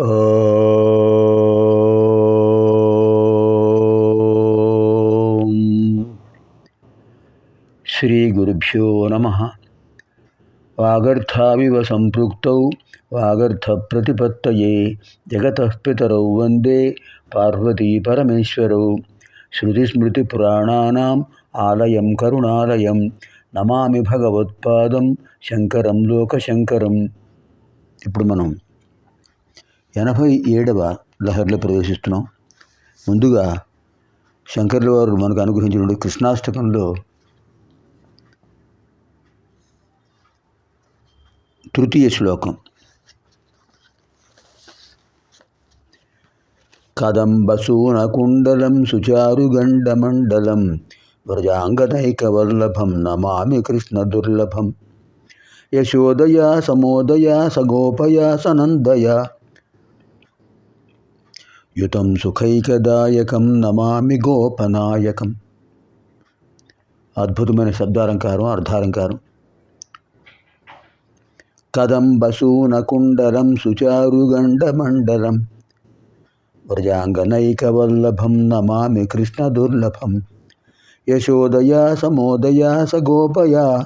శ్రీ గురుభ్యో నమ. వాగర్థావివ సంపృక్తౌ వాగర్థప్రతిపత్తయే. జగతః పితరౌ వందే పార్వతీ పరమేశ్వరౌ. శృతిస్మృతిపురాణానాం ఆలయం కరుణాలయం. నమామి భగవత్పాదం శంకరం లోకశంకరం. ఇప్పుడు మనం ఎనభై ఏడవ లహరిలో ప్రవేశిస్తున్నాం. ముందుగా శంకర్ల వారు మనకు అనుగ్రహించిన కృష్ణాష్టకంలో తృతీయ శ్లోకం. కదంబసూనకుండలం సుచారుగండమండలం వ్రజాంగదైకవల్లభం నమామి కృష్ణ దుర్లభం. యశోదయా సమోదయా సగోపయా సనందయా యుతం సుఖైకదాయకం నమామి గోపనాయకం. అద్భుతమైన శబ్దాలంకారం అర్ధాలంకారం. కదంబసూనకుండలం సుచారుగండమండలం వ్రజాంగనైకవల్లభం నమామి కృష్ణదుర్లభం యశోదయా సమోదయా సగోపయా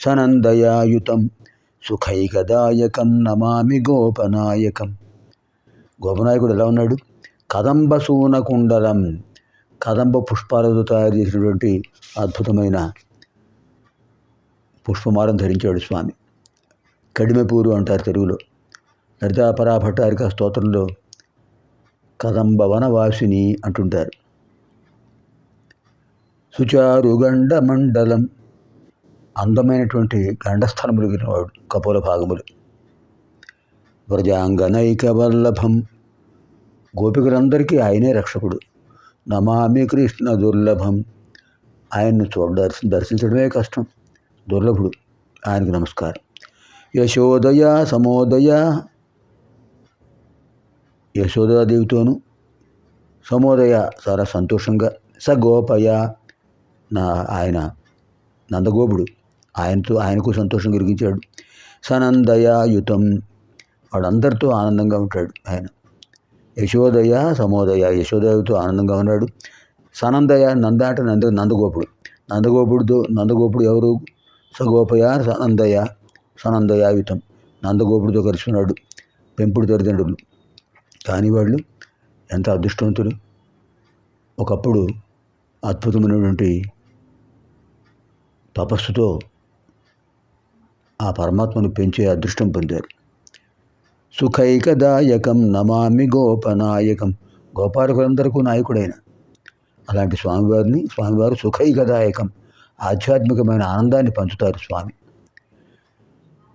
సనందయాయుతం సుఖైకదాయకం నమామి గోపనాయకం. గోపనాయకుడు ఎలా ఉన్నాడు? కదంబ కుండలం కదంబ పుష్పాలతో తయారు చేసినటువంటి అద్భుతమైన పుష్పమాలను ధరించాడు స్వామి. కడిమెపూరు అంటారు తెలుగులో. లలితాపరా భట్టారిక స్తోత్రంలో కదంబ వనవాసిని అంటుంటారు. సుచారుగండ మండలం అందమైనటువంటి గండస్థలములు వాడు కపోల భాగములు. వ్రజాంగనైక వల్లభం గోపికలందరికీ ఆయనే రక్షకుడు. నమామి కృష్ణ దుర్లభం. ఆయన్ను చూడ దర్శించడమే కష్టం. దుర్లభుడు. ఆయనకు నమస్కారం. యశోదయ సమోదయ. యశోదాదేవితోనూ. సమోదయ చాలా సంతోషంగా. సగోపయ. నా ఆయన నందగోపుడు. ఆయనతో ఆయనకు సంతోషం కలిగించాడు. సనందయాయుతం. వాడందరితో ఆనందంగా ఉంటాడు ఆయన. యశోదయ సమోదయ. యశోదయతో ఆనందంగా ఉన్నాడు. సనందయ నంద అంటే నంద నందగోపుడు. నందగోపుడుతో నందగోపుడు ఎవరు? సగోపయ సనందయ సనందయాయుతం. నందగోపుడితో కలిసినాడు పెంపుడు తల్లిదండ్రులు కాని వాళ్ళు ఎంత అదృష్టవంతులు. ఒకప్పుడు అద్భుతమైనటువంటి తపస్సుతో ఆ పరమాత్మను పెంచే అదృష్టం పొందారు. సుఖైకదాయకం నమామి గోపనాయకం. గోపాలకులందరికీ నాయకుడైన అలాంటి స్వామివారిని స్వామివారు సుఖైకదాయకం ఆధ్యాత్మికమైన ఆనందాన్ని పంచుతారు స్వామి.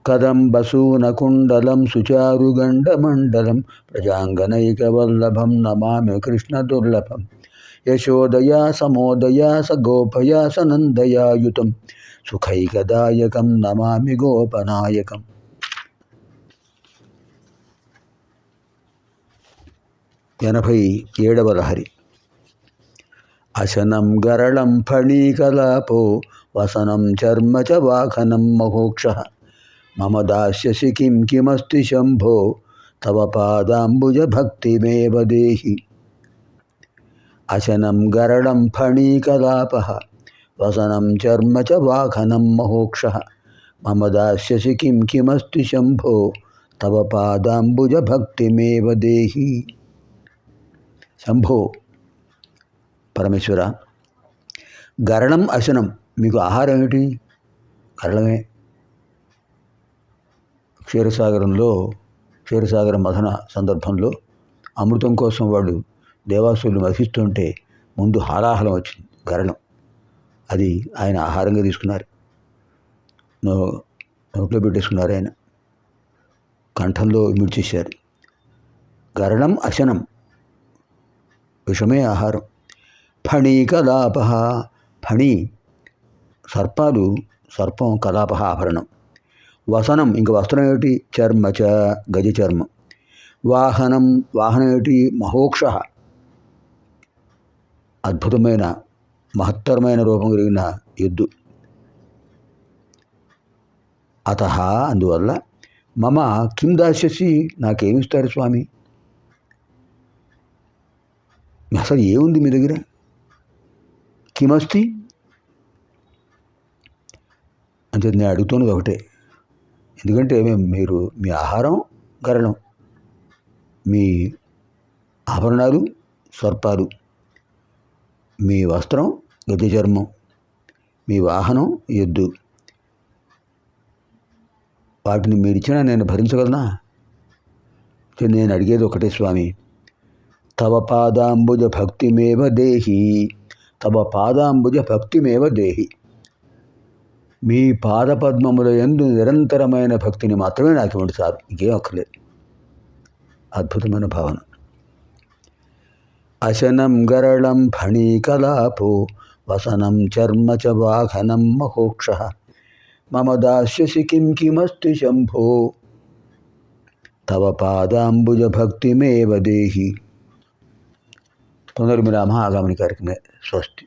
కదం కదంబసూనకుండలం సుచారుగండమండలం ప్రజాంగనైకవల్లభం నమామి కృష్ణదుర్లభం. యశోదయా సమోదయా స గోపయా సనందయాయుతం. సుఖైకదాయకం నమామి గోపనాయకం. ఎనభై ఏడవ లహరి అశనం గరళం ఫణీకలాపో వసనం చర్మ చ వాఖనం మహోక్ష మమ దాస్యసి కిం కిమస్తి శంభో తవ పాదాంబుజ భక్తిమేవ దేహి అశనం గరళం ఫణీకలాప వసనం చర్మ చ వాఖనం మహోక్ష మమ దాస్యసి కిం కిమస్తి శంభో తవ పాదాంబుజ భక్తిమేవ దేహి శంభో పరమేశ్వర. గరణం అశనం మీకు ఆహారం ఏమిటి? గరళమే క్షీరసాగరంలో క్షీరసాగర మథన సందర్భంలో అమృతం కోసం వాళ్ళు దేవాసులు మధిస్తుంటే ముందు హాలాహలం వచ్చింది గరణం. అది ఆయన ఆహారంగా తీసుకున్నారు. నో నోట్లో పెట్టేసుకున్నారు ఆయన. కంఠంలో మిడ్చేశారు గరణం అశనం విషమే ఆహారం. ఫణి కలాప ఫణి సర్పాలు సర్పం కలాప ఆభరణం. వసనం ఇంక వస్త్రం ఏమిటి? చర్మ చ గజ చర్మం. వాహనం వాహనం ఏమిటి? మహోక్ష. అద్భుతమైన మహత్తరమైన రూపం కలిగిన ఎద్దు. అత అందువల్ల మమ కిం దాస్యసి? నాకేమిస్తారు స్వామి? అసలు ఏముంది మీ దగ్గర? కిమస్తి? అంటే నేను అడుగుతున్నది ఒకటే. ఎందుకంటే మేము మీరు మీ ఆహారం గరళం మీ ఆభరణాలు సర్పాలు మీ వస్త్రం గద్ద చర్మం మీ వాహనం ఎద్దు. వాటిని మీరు ఇచ్చినా నేను భరించగలనా? నేను అడిగేది ఒకటే స్వామి. తవ పాదాంబుజ భక్తిమేవ దేహి. తవ పాదాంబుజ భక్తిమేవ దేహి. మీ పాదపద్మముల ఎందు నిరంతరమైన భక్తిని మాత్రమే నాకు ఇవ్వండి సార్. ఇంకేం అక్కర్లేదు. అద్భుతమైన భావన. అశనం గరళం ఫణీకలాపు వసనం చర్మ చ వాహనం మహోక్ష. మమ దాస్యసి కిం కిమస్తి శంభో. తవ పాదాంబుజ భక్తిమేవ దేహి. పునర్మిరామ ఆగామిని కార్యక్రమే స్వస్తి